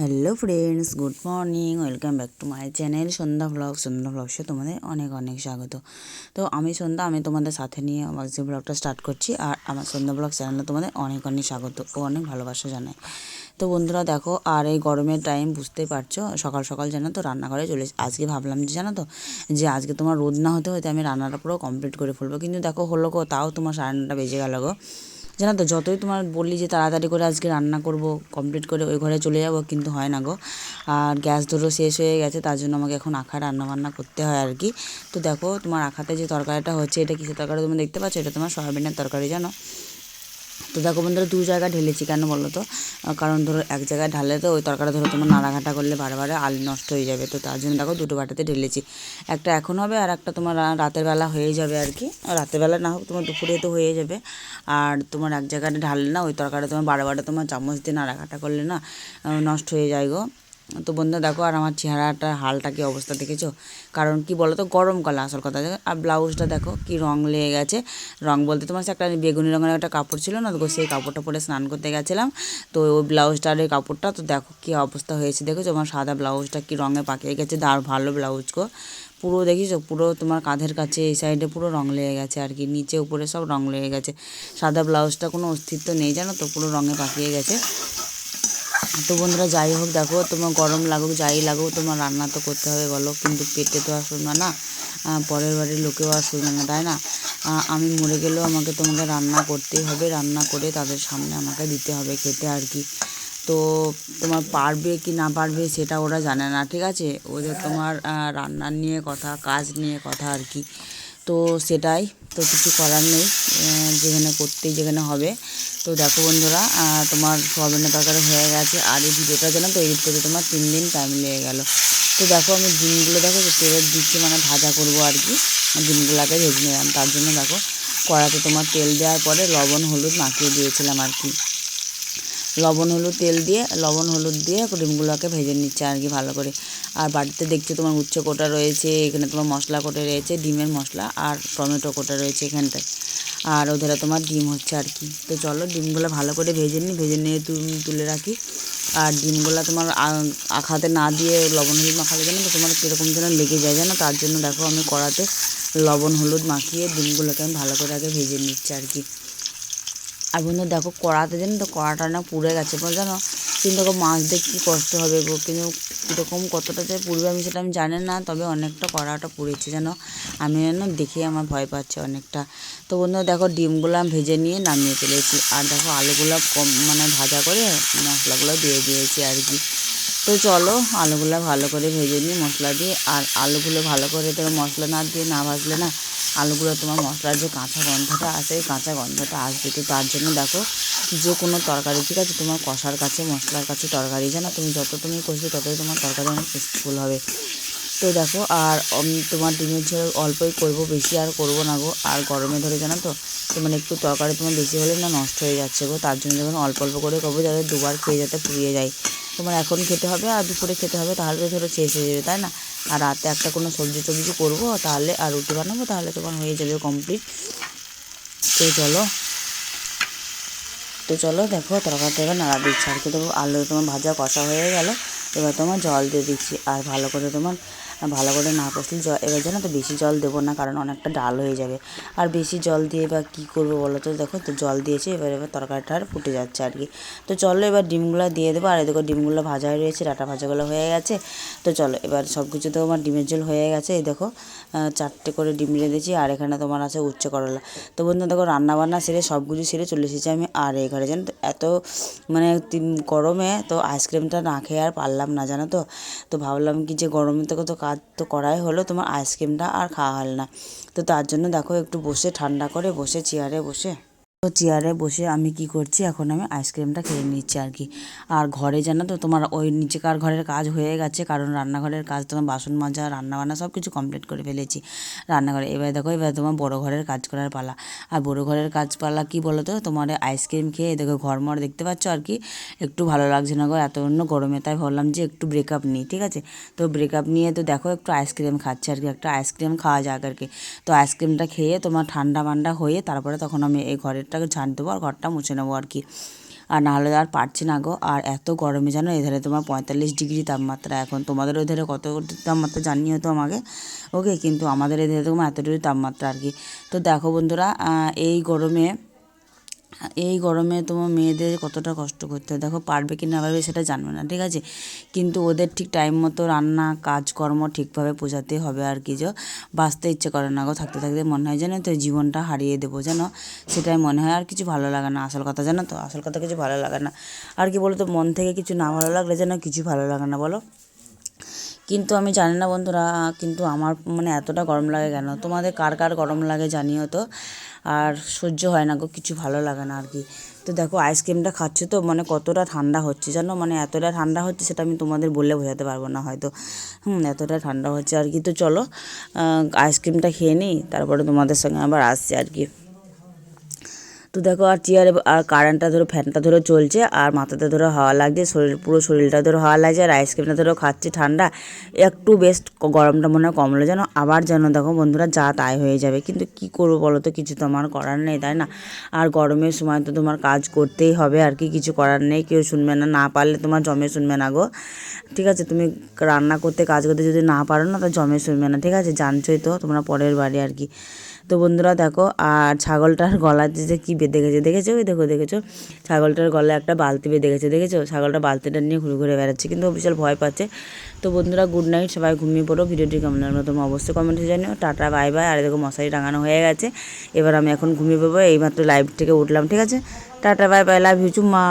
Hello friends good morning welcome back to my channel Sandhya blog Sandhya ব্লগসে তোমাদের অনেক অনেক স্বাগত। তো আমি সন্ধ্যা আমি তোমাদের সাথে নিয়ে আমার যে ব্লগটা স্টার্ট করছি, আর আমার সন্ধ্যা ব্লগ চ্যানেলে তোমাদের অনেক অনেক স্বাগত ও অনেক ভালোবাসা জানাই। তো বন্ধুরা দেখো, আর এই গরমের টাইম বুঝতেই পারছ, সকাল সকাল জানো তো রান্নাঘরে চলে আজকে ভাবলাম যে জানো তো, যে আজকে তোমার রোদ না হতে হতে আমি রান্নাটা পুরো কমপ্লিট করে ফেলব। কিন্তু দেখো হলো গো, তাও তোমার সাড়ে নটা বেজে গেল গো। জানো তো, যতই তোমার বললি যে তাড়াতাড়ি করে আজকে রান্না করব কমপ্লিট করে ওই ঘরে চলে যাব, কিন্তু হয় না গো। আর গ্যাস ধরো শেষ হয়ে গেছে, তার জন্য আমাকে এখন আখা রান্না বান্না করতে হয় আর কি। তো দেখো, তোমার আখাতে যে তরকারিটা হচ্ছে, এটা কিসের তরকারি তুমি দেখতে পাচ্ছ? এটা তোমার সয়াবিনের তরকারি, জানো? তো দেখো বন্ধুরা, দু জায়গায় ঢেলেছি কেন বলো তো? কারণ ধরো এক জায়গায় ঢালে তো ওই তরকারি ধরো তোমার নাড়াঘাটা করলে বারবার আলু নষ্ট হয়ে যাবে। তো তার জন্য দেখো দুটো বাটাতে ঢেলেছি। একটা এখন হবে আর একটা তোমার রাতের বেলা হয়ে যাবে আর কি। রাতের বেলা না হোক তোমার দুপুরে তো হয়ে যাবে। আর তোমার এক জায়গায় ঢাললে না ওই তরকারি তোমার বারবার তোমার চামচ দিয়ে নাড়াঘাটা করলে না নষ্ট হয়ে যায় গো। তো বন্ধু দেখো, আর আমার চেহারাটার হালটা কি অবস্থা দেখেছ? কারণ কি বলো তো গরমকালে আসল কথা। আর ব্লাউজটা দেখো, কি রং লেগে গেছে। রং বলতে তোমার একটা বেগুনি রঙের একটা কাপড় ছিল না, তো সেই কাপড়টা পরে স্নান করতে গেছিলাম। তো ওই ব্লাউজটার ওই কাপড়টা, তো দেখো কি অবস্থা হয়েছে। দেখেছ? আমার সাদা ব্লাউজটা কি রঙে পাকিয়ে গেছে। দার ভালো ব্লাউজ গো। পুরো দেখিছো? পুরো তোমার কাঁধের কাছে, এই সাইডে পুরো রং লেগে গেছে আর কি। নিচে, উপরে সব রং লেগে গেছে। সাদা ব্লাউজটা কোনো অস্তিত্ব নেই, জানো তো? পুরো রঙে পাকিয়ে গেছে। তো বন্ধুরা যাই হোক, দেখো তোমার গরম লাগুক, যাই লাগুক, তোমার রান্না তো করতে হবে বলো, কিন্তু পেটে তো আর শুনবে না। পরের বাড়ির লোকেও আর শুনবে না, তাই না? আমি মরে গেলেও আমাকে তোমাকে রান্না করতেই হবে, রান্না করে তাদের সামনে আমাকে দিতে হবে খেতে আর কি। তো তোমার পারবে কি না পারবে সেটা ওরা জানে না, ঠিক আছে? ওদের তোমার রান্নার নিয়ে কথা, কাজ নিয়ে কথা আর কি। তো সেটাই। তো কিছু করার নেই যেখানে করতেই যেখানে হবে। তো দেখো বন্ধুরা তোমার সোয়াবিনের তরকারি হয়ে গেছে, আর এই ভিডিওটা যেন তো এডিট করতে তোমার তিন দিন টাইম লেগে গেলো। তো দেখো আমি ডিমগুলো দেখো তেলের দিচ্ছি মানে ভাজা করব আর কি। ডিমগুলোকে ভেজে নিলাম। তার জন্য দেখো কড়াতে তোমার তেল দেওয়ার পরে লবণ, হলুদ মাখিয়ে দিয়েছিলাম আর কি। লবণ, হলুদ তেল দিয়ে, লবণ, হলুদ দিয়ে ডিমগুলোকে ভেজে নিচ্ছে আর কি ভালো করে। আর বাড়িতে দেখছ তোমার উচ্ছে কোটা রয়েছে, এখানে তোমার মশলা কোটে রয়েছে, ডিমের মশলা আর টমেটো কোটা রয়েছে এখানটায়। আর ওদের তোমার ডিম হচ্ছে আর কি। তো চলো ডিমগুলো ভালো করে ভেজে নিই, ভেজে নিয়ে তুলে রাখি। আর ডিমগুলো তোমার আখাতে না দিয়ে লবণ, হলুদ মাখালে জানো তো তোমার কীরকম যেন লেগে যায় জানো? তার জন্য দেখো আমি কড়াতে লবণ, হলুদ মাখিয়ে ডিমগুলোকে আমি ভালো করে আগে ভেজে নিচ্ছি আর কি। আর বন্ধু দেখো কড়াতে জানো তো, কড়াটা না পুড়ে গেছে। বল জানো, কিন্তু ওকে মাছ দিয়ে কী কষ্ট হবে গো? কিন্তু কীরকম কতটা যে পুড়বে আমি সেটা আমি জানি না, তবে অনেকটা কড়াটা পুড়েছে যেন আমি যেন দেখে আমার ভয় পাচ্ছে অনেকটা। তো বন্ধু দেখো ডিমগুলো আমি ভেজে নিয়ে নামিয়ে ফেলেছি। আর দেখো আলুগুলো কম মানে ভাজা করে মশলাগুলো দিয়ে দিয়েছি আর কি। তো চলো আলুগুলো ভালো করে ভেজে নিই মশলা দিয়ে, আর আলুগুলো ভালো করে তো মশলা না দিয়ে না ভাজলে না আলুগুলো তোমার মশলার যে কাঁচা গন্ধটা আছে এই কাঁচা গন্ধটা আসবে তো তার জন্য দেখো, যে কোনো তরকারি, ঠিক আছে? তোমার কষার কাছে, মশলার কাছে তরকারি, জানো? তুমি যত তুমি কষবে, ততই তোমার তরকারি অনেক টেস্টফুল হবে। তো দেখো, আর তোমার ডিমের ঝোল অল্পই করব, বেশি আর করব না গো। আর গরমে ধরে জানো তো, তোমার একটু তরকারি তোমার বেশি হলে না নষ্ট হয়ে যাচ্ছে গো। তার জন্য যখন অল্প অল্প করে করব, যাতে দুবার খেয়ে যাতে ফুরিয়ে যায়। তোমার এখন খেতে হবে আর দুপুরে খেতে হবে, তাহলে তো ধরো শেষ হয়ে যাবে, তাই না? আর রাতে একটা কোনো সবজি টবজি করব, তাহলে আর রুটি বানাবো, তাহলে তোমার হয়ে যাবে কমপ্লিট তো চলো তো চলো দেখো তরকারিটা এবার নাড়া দিচ্ছি। আর কি তোমার আলু তোমার ভাজা কষা হয়ে গেল, এবার তোমার জল দিয়ে দিচ্ছি। আর ভালো করে তোমার ভালো করে না কষলে জল, এবার জানো তো বেশি জল দেবো না, কারণ অনেকটা ডাল হয়ে যাবে। আর বেশি জল দিয়ে এবার কী করব বলো তো? দেখো তো জল দিয়েছি, এবার এবার তরকারিটা আর ফুটে যাচ্ছে আর কি। তো চলো এবার ডিমগুলো দিয়ে দেবো, আর এদিকে ডিমগুলো ভাজা হয়ে রয়েছে, ডাটা ভাজাগুলো হয়ে গেছে। তো চলো এবার সব কিছু তো আমার ডিমের ঝোল হয়ে গেছে, এই দেখো চারটে করে ডিম রেঁধেছি আর এখানে তোমার আছে উচ্চ করলা। তো বন্ধু দেখো রান্না বান্না সেরে সব কিছু সেরে চলে এসেছি আমি, আর এই ঘরে জানো তো এত মানে গরমে তো আইসক্রিমটা না খেয়ে আর পারলাম না, জানো তো? তো ভাবলাম কি যে গরমে থেকে তো কাজ তো করাই হলো, তোমার আইসক্রিমটা আর খাওয়া হল না। তো তার জন্য দেখো একটু বসে, ঠান্ডা করে বসে চেয়ারে বসে। তো চেয়ারে বসে আমি কি করছি? এখন আমি আইসক্রিমটা খেয়ে নিচ্ছি আর কি। আর ঘরে জানো তো তোমার ওই নিচেকার ঘরের কাজ হয়ে গেছে, কারণ রান্নাঘরের কাজ তোমার বাসন মাজা রান্না বান্না সব কিছু কমপ্লিট করে ফেলেছি রান্নাঘরে। এবার দেখো, এবার তোমার বড় ঘরের কাজ করার পালা। আর বড় ঘরের কাজ পালা কি বলো তো তোমার আইসক্রিম খেয়ে দেখো ঘরমর দেখতে পাচ্ছ আর কি? একটু ভালো লাগছে না গো এত অন্য গরমে। তাই ভাবলাম যে একটু ব্রেকআপ নিই, ঠিক আছে? তো ব্রেকআপ নিয়ে তো দেখো একটু আইসক্রিম খাচ্ছে আর কি, একটা আইসক্রিম খাওয়া যাক আর কি। তো আইসক্রিমটা খেয়ে তোমার ঠান্ডা মান্ডা হয়ে তারপরে তখন আমি এই ঘরেরটাকে ঝাঁট দেবো আর ঘরটা মুছে নেব আর কি। আর নাহলে আর পারছি না গো। আর এত গরমে জানো, এধারে তোমার পঁয়তাল্লিশ ডিগ্রি তাপমাত্রা এখন। তোমাদের ওধারে কত তাপমাত্রা জানিয়ে হতো আমাকে। ওকে, কিন্তু আমাদের এধারে তোমার এতটুকু তাপমাত্রা আর কি। তো দেখো বন্ধুরা এই গরমে এই গরমে তোমার মেয়েদের কতটা কষ্ট করতে হয়? দেখো, পারবে কি না পারবে সেটা জানবে না, ঠিক আছে? কিন্তু ওদের ঠিক টাইম মতো রান্না, কাজকর্ম ঠিকভাবে বোঝাতে হবে আর কি, যে বাঁচতে ইচ্ছে করে না গো, থাকতে থাকতে মনে হয় যেন তো জীবনটা হারিয়ে দেবো, যেন সেটাই মনে হয়, আর কিছু ভালো লাগে না, আসল কথা জানো তো? আসল কথা কিছু ভালো লাগে না। আর কি বলো তো মন থেকে কিছু না ভালো লাগলে যেন কিছু ভালো লাগে না, বলো? কিন্তু আমি জানি না বন্ধুরা, কিন্তু আমার মানে এতটা গরম লাগে কেন? তোমাদের কার কার গরম লাগে জানিও তো? আর সহ্য হয় না গো, কিছু ভালো লাগে না আর কি। তো দেখো আইসক্রিমটা খাচ্ছে তো মানে কতটা ঠান্ডা হচ্ছে জানো? মানে এতটা ঠান্ডা হচ্ছে সেটা আমি তোমাদের বললে বোঝাতে পারব না হয়তো। হুম, এতটা ঠান্ডা হচ্ছে আর কি। তো চলো আইসক্রিমটা খেয়ে নিই, তারপরে তোমাদের সঙ্গে আবার আসছি আর কি। তো দেখো, আর চেয়ারে আর কারেন্টটা ধরো, ফ্যানটা ধরো চলছে, আর মাথাতে ধরো হাওয়া লাগছে, শরীর, পুরো শরীরটা ধরো হাওয়া লাগছে, আর আইসক্রিমটা ধরো খাচ্ছে ঠান্ডা। একটু বেস্ট গরমটা মনে হয় কমলো যেন আবার যেন দেখো বন্ধুরা যা তাই হয়ে যাবে, কিন্তু কি করব বলো তো? কিছু তো আমার করার নেই, তাই না? আর গরমের সময় তো তোমার কাজ করতেই হবে, আর কি কিছু করার নেই, কেউ শুনবে না না পারলে তোমার জমে শুনবে না গো। ঠিক আছে, তুমি রান্না করতে, কাজ করতে যদি না পারো না, তো জমে শুনবে না, ঠিক আছে? জানছোই তো, তোমরা পরের বাড়ি আর কি। তো বন্ধুরা দেখো, আর ছাগলটার গলাতে যে কী বেঁধে দেখেছে, দেখেছ? ওই দেখো, দেখেছ? ছাগলটার গলায় একটা বালতি বেঁধে দেখেছে, দেখেছ? ছাগলটা বালতিটা নিয়ে ঘুরে ঘুরে বেড়াচ্ছে, কিন্তু বিশাল ভয় পাচ্ছে। তো বন্ধুরা গুড নাইট সবাই ঘুমিয়ে পড়ো। ভিডিওটি কেমন লাগল তোমার অবশ্যই কমেন্টে জানিও। টাটা বাই বাই আর দেখো মশারি টাঙানো হয়ে গেছে। এবার আমি এখন ঘুমিয়ে পড়ব। এইমাত্র লাইভ থেকে উঠলাম, ঠিক আছে? Tata bye bye love you চুম্মা